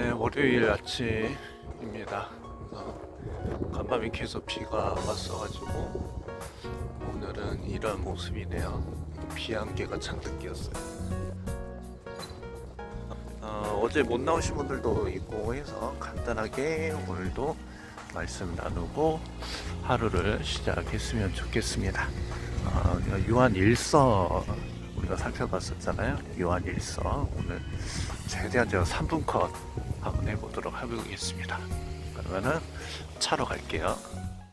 네, 월요일 아침입니다. 어, 간밤에 계속 비가 왔어가지고 오늘은 이런 모습이네요. 비 안개가 잔뜩 끼었어요. 어, 어제 못 나오신 분들도 있고 해서 간단하게 오늘도 말씀 나누고 하루를 시작했으면 좋겠습니다. 어, 요한 일서 우리가 살펴봤었잖아요. 요한 일서 오늘 최대한 제가 3분 컷 한번 해보도록 해보겠습니다. 그러면은 차로 갈게요.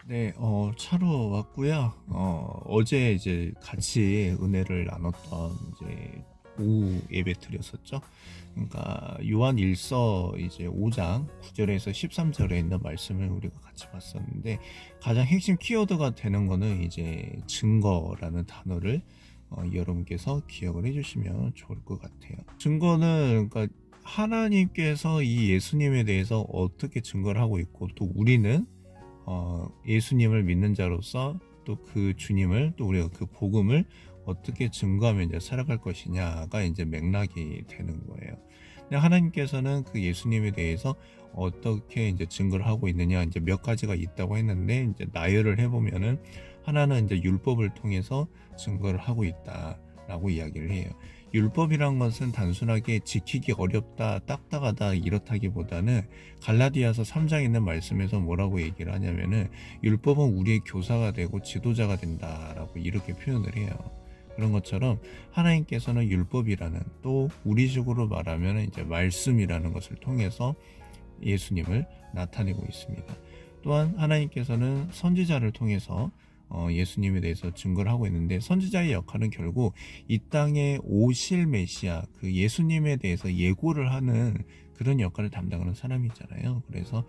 네, 어, 차로 왔고요. 어, 어제 이제 같이 은혜를 나눴던 이제 오후 예배 드렸었죠. 그러니까 요한 1서 이제 5장 9절에서 13절에 있는 말씀을 우리가 같이 봤었는데 가장 핵심 키워드가 되는 거는 이제 증거라는 단어를 어, 여러분께서 기억을 해주시면 좋을 것 같아요. 증거는 그러니까 하나님께서 이 예수님에 대해서 어떻게 증거를 하고 있고 또 우리는 어, 예수님을 믿는 자로서 또 그 주님을 또 우리가 그 복음을 어떻게 증거하며 이제 살아갈 것이냐가 이제 맥락이 되는 거예요. 하나님께서는 그 예수님에 대해서 어떻게 이제 증거를 하고 있느냐 이제 몇 가지가 있다고 했는데 이제 나열을 해보면은 하나는 이제 율법을 통해서 증거를 하고 있다라고 이야기를 해요. 율법이란 것은 단순하게 지키기 어렵다, 딱딱하다 이렇다기보다는 갈라디아서 3장에 있는 말씀에서 뭐라고 얘기를 하냐면은 율법은 우리의 교사가 되고 지도자가 된다라고 이렇게 표현을 해요. 그런 것처럼 하나님께서는 율법이라는 또 우리식으로 말하면 이제 말씀이라는 것을 통해서 예수님을 나타내고 있습니다. 또한 하나님께서는 선지자를 통해서 어, 예수님에 대해서 증거를 하고 있는데 선지자의 역할은 결국 이 땅에 오실 메시아 그 예수님에 대해서 예고를 하는 그런 역할을 담당하는 사람이잖아요. 그래서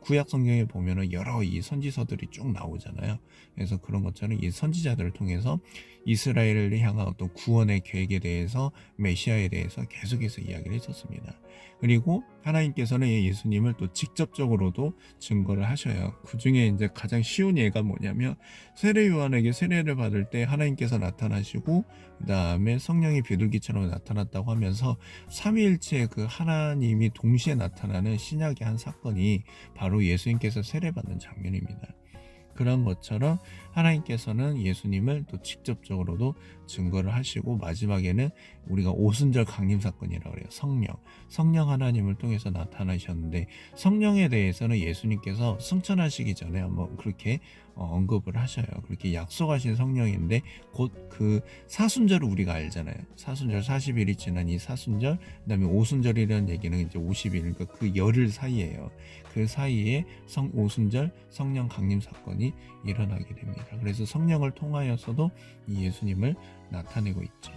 구약 성경에 보면은 여러 이 선지서들이 쭉 나오잖아요. 그래서 그런 것처럼 이 선지자들을 통해서 이스라엘을 향한 어떤 구원의 계획에 대해서 메시아에 대해서 계속해서 이야기를 했었습니다. 그리고 하나님께서는 이 예수님을 또 직접적으로도 증거를 하셔요. 그 중에 이제 가장 쉬운 예가 뭐냐면 세례 요한에게 세례를 받을 때 하나님께서 나타나시고 그 다음에 성령이 비둘기처럼 나타났다고 하면서 삼위일체 그 하나님이 동시에 나타나는 신약의 한 사건이 바로 예수님께서 세례받는 장면입니다. 그런 것처럼 하나님께서는 예수님을 또 직접적으로도 증거를 하시고 마지막에는 우리가 오순절 강림 사건이라고 그래요. 성령. 성령 하나님을 통해서 나타나셨는데 성령에 대해서는 예수님께서 승천하시기 전에 한번 그렇게 어, 언급을 하셔요. 그렇게 약속하신 성령인데 곧 그 사순절을 우리가 알잖아요. 사순절 40일이 지난 이 사순절, 그다음에 오순절이라는 얘기는 이제 50일, 그러니까 그 열흘 사이에요. 그 사이에 성 오순절 성령 강림 사건이 일어나게 됩니다. 그래서 성령을 통하여서도 이 예수님을 나타내고 있죠.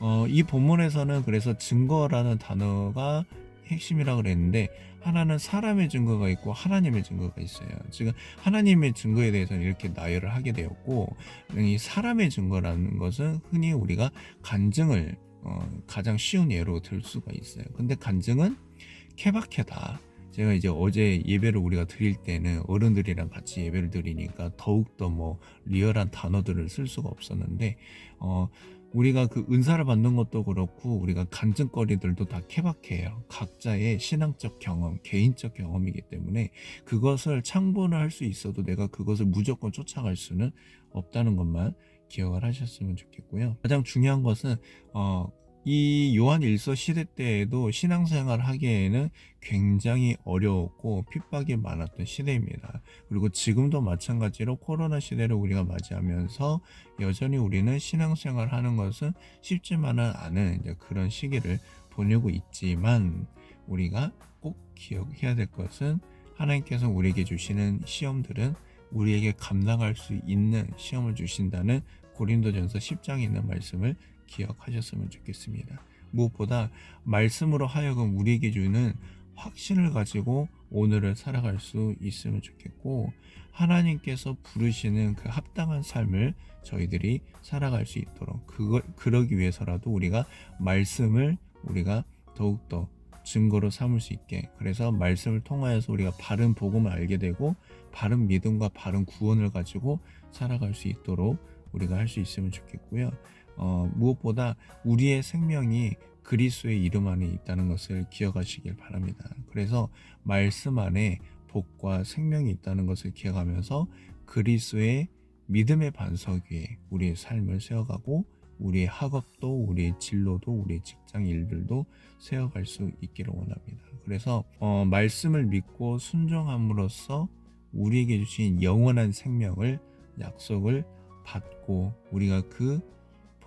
어, 이 본문에서는 그래서 증거라는 단어가 핵심이라 그랬는데 하나는 사람의 증거가 있고 하나님의 증거가 있어요. 지금 하나님의 증거에 대해서는 이렇게 나열을 하게 되었고 이 사람의 증거라는 것은 흔히 우리가 간증을 어, 가장 쉬운 예로 들 수가 있어요. 근데 간증은 케바케다. 제가 이제 어제 예배를 우리가 드릴 때는 어른들이랑 같이 예배를 드리니까 더욱더 뭐 리얼한 단어들을 쓸 수가 없었는데 어 우리가 그 은사를 받는 것도 그렇고 우리가 간증거리들도 다 케바케예요. 각자의 신앙적 경험, 개인적 경험이기 때문에 그것을 창본을 할 수 있어도 내가 그것을 무조건 쫓아갈 수는 없다는 것만 기억을 하셨으면 좋겠고요. 가장 중요한 것은 어, 이 요한 일서 시대 때에도 신앙생활 하기에는 굉장히 어려웠고 핍박이 많았던 시대입니다. 그리고 지금도 마찬가지로 코로나 시대를 우리가 맞이하면서 여전히 우리는 신앙생활 하는 것은 쉽지만은 않은 그런 시기를 보내고 있지만 우리가 꼭 기억해야 될 것은 하나님께서 우리에게 주시는 시험들은 우리에게 감당할 수 있는 시험을 주신다는 고린도전서 10장에 있는 말씀을 기억하셨으면 좋겠습니다. 무엇보다 말씀으로 하여금 우리에게 주는 확신을 가지고 오늘을 살아갈 수 있으면 좋겠고 하나님께서 부르시는 그 합당한 삶을 저희들이 살아갈 수 있도록 그걸 그러기 위해서라도 우리가 말씀을 우리가 더욱더 증거로 삼을 수 있게 그래서 말씀을 통하여서 우리가 바른 복음을 알게 되고 바른 믿음과 바른 구원을 가지고 살아갈 수 있도록 우리가 할 수 있으면 좋겠고요. 어, 무엇보다 우리의 생명이 그리스도의 이름 안에 있다는 것을 기억하시길 바랍니다. 그래서 말씀 안에 복과 생명이 있다는 것을 기억하면서 그리스도의 믿음의 반석 위에 우리의 삶을 세워가고 우리의 학업도 우리의 진로도 우리의 직장 일들도 세워갈 수 있기를 원합니다. 그래서 어, 말씀을 믿고 순종함으로써 우리에게 주신 영원한 생명을 약속을 받고 우리가 그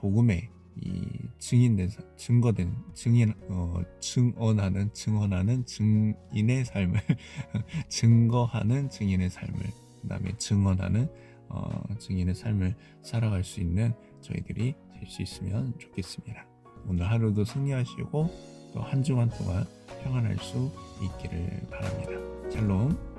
복음의 이 증인된 사- 증거된 증인 어, 증언하는 증언하는 증인의 삶을 증거하는 증인의 삶을 그다음에 증언하는 어, 증인의 삶을 살아갈 수 있는 저희들이 될 수 있으면 좋겠습니다. 오늘 하루도 승리하시고 또 한 주간 동안 평안할 수 있기를 바랍니다. 샬롬.